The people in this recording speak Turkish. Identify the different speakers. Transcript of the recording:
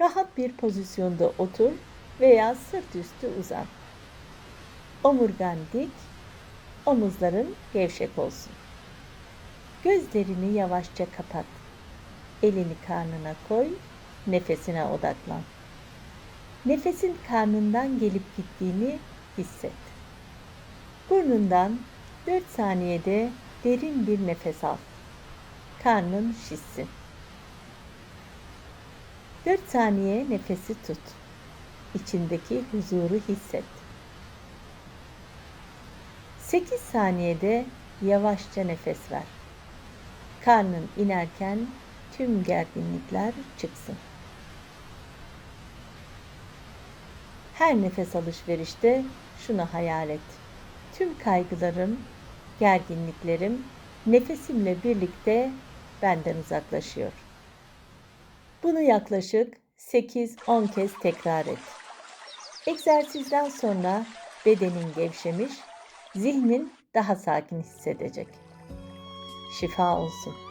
Speaker 1: Rahat bir pozisyonda otur veya sırt üstü uzan. Omurgan dik, omuzların gevşek olsun. Gözlerini yavaşça kapat. Elini karnına koy, nefesine odaklan. Nefesin karnından gelip gittiğini hisset. Burnundan 4 saniyede derin bir nefes al. Karnın şişsin. 4 saniye nefesi tut. İçindeki huzuru hisset. 8 saniyede yavaşça nefes ver. Karnın inerken tüm gerginlikler çıksın. Her nefes alışverişte şunu hayal et. Tüm kaygılarım, gerginliklerim nefesimle birlikte benden uzaklaşıyor. Bunu yaklaşık 8-10 kez tekrar et. Egzersizden sonra bedenin gevşemiş, zihnin daha sakin hissedecek. Şifa olsun.